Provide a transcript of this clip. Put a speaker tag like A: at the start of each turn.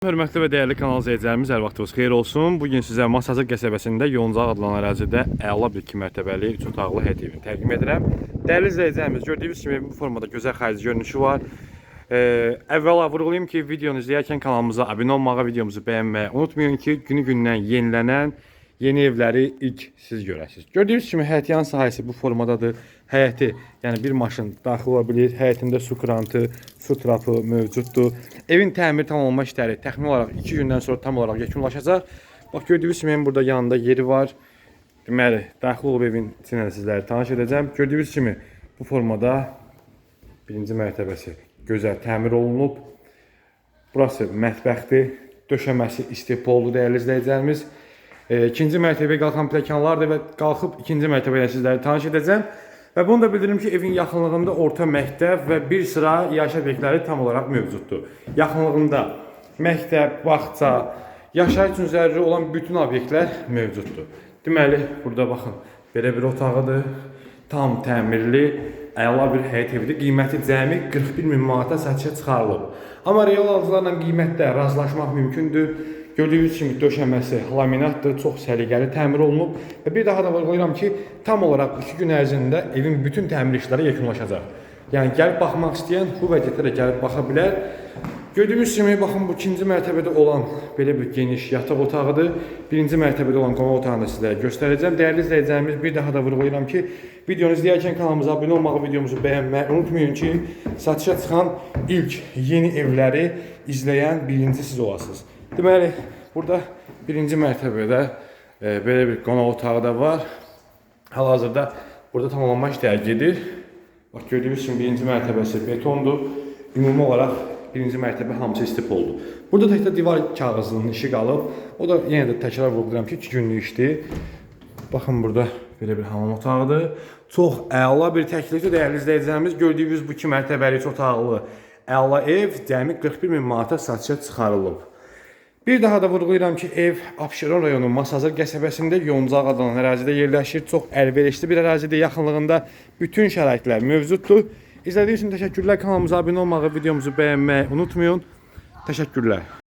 A: Hörmətli və dəyərli kanal izləyicilərimiz, hər vaxtınız xeyir olsun. Bu gün sizə Masazır qəsəbəsində Yoncaq adlanan ərazidə əla bir 2 mərtəbəli 3 otaqlı həyət evini təqdim edirəm. Dəyərli izləyicilərimiz, gördüyünüz kimi bu formada gözəl xarici görünüşü var. Ee, əvvəla vurğulayım ki, videonu izləyərkən kanalımıza abunə olmağı, videomuzu bəyənməyi unutmayın ki, günü-gündən yenilənən yeni evləri ilk siz görəsiniz. Gördüyünüz kimi həyətyan sahəsi bu formadadır. Həyəti, yəni bir maşın daxil ola bilir. Həyətində su krantı, su trapı mövcuddur. Evin təmir tamamlanma işləri təxmini olaraq 2 gündən sonra tam olaraq yekunlaşacaq. Bax gördüyünüz kimi burada yanında yeri var. Deməli, daxil olub evin içinə sizləri tanış edəcəm. Gördüyünüz kimi bu formada birinci mərtəbəsi gözəl təmir olunub. Burası mətbəxdir. Döşəməsi istehpoldur dəyərli izləyicilərimiz. E, ikinci mərtəbəyə qalxan pləkanlardır və qalxıb ikinci mərtəbəyə sizləri tanış edəcəm. Və bunu da bildirim ki, evin yaxınlığında orta məktəb və bir sıra yaşayış obyektləri tam olaraq mövcuddur. Yaxınlığında məktəb, bağça, yaşayış üçün zəruri olan bütün obyektlər mövcuddur. Deməli, burada baxın, belə bir otağıdır. Tam təmirli, əla bir həyət evidir. Qiyməti cəmi 41 min manata satışa çıxarılıb. Amma real alıcılarla qiymətdə razılaşmaq mümkündür. Gördüyünüz kimi döşəməsi laminatdır, çox səliqəli təmir olunub və bir daha da vurğulayıram ki, tam olaraq 2 gün ərzində evin bütün təmir işləri yekunlaşacaq. Yəni gəlib baxmaq istəyən bu vəziyyətdə də gəlib baxa bilər. Gördüyünüz kimi baxın bu ikinci mərtəbədə olan belə bir geniş yataq otağıdır. Birinci mərtəbədə olan qonaq otağını sizlərə göstərəcəm. Dəyərli izləyicilərimiz, bir daha da vurğulayıram ki, videonu izləyərkən kanalımıza abunə olmağı, videomuzu bəyənməyi unutmayın ki, satışa çıxan ilk yeni evləri izləyən birinci siz olasınız. Deməli, burada birinci mərtəbədə e, belə bir qonaq otağı da var. Hal-hazırda burada tamamlanma işləri gedir. Bax gördüyünüz kimi birinci mərtəbəsi betondur. Ümumi olaraq birinci mərtəbə hamısı istif oldu. Burada təkcə divar kağızının işi qalıb. O da yenə də təkrar vurğulayıram ki, 2 günlük işdir. Baxın burada belə bir hamam otağıdır. Çox əla bir təklifdir dəyərli izləyicilərimiz. Gördüyünüz bu 2 mərtəbəli 3 otaqlı əla ev cəmi 41 min manata satışa çıxarılıb. Bir daha da vurğulayıram ki, ev Abşeron rayonu Masazır qəsəbəsində Yoncaq adlanan ərazidə yerləşir. Çox əlverişli bir ərazidir. Yaxınlığında bütün şəraitlər mövcuddur. İzlədiyiniz üçün təşəkkürlər. Kanalımıza abunə olmağı, videomuzu bəyənməyi unutmayın. Təşəkkürlər.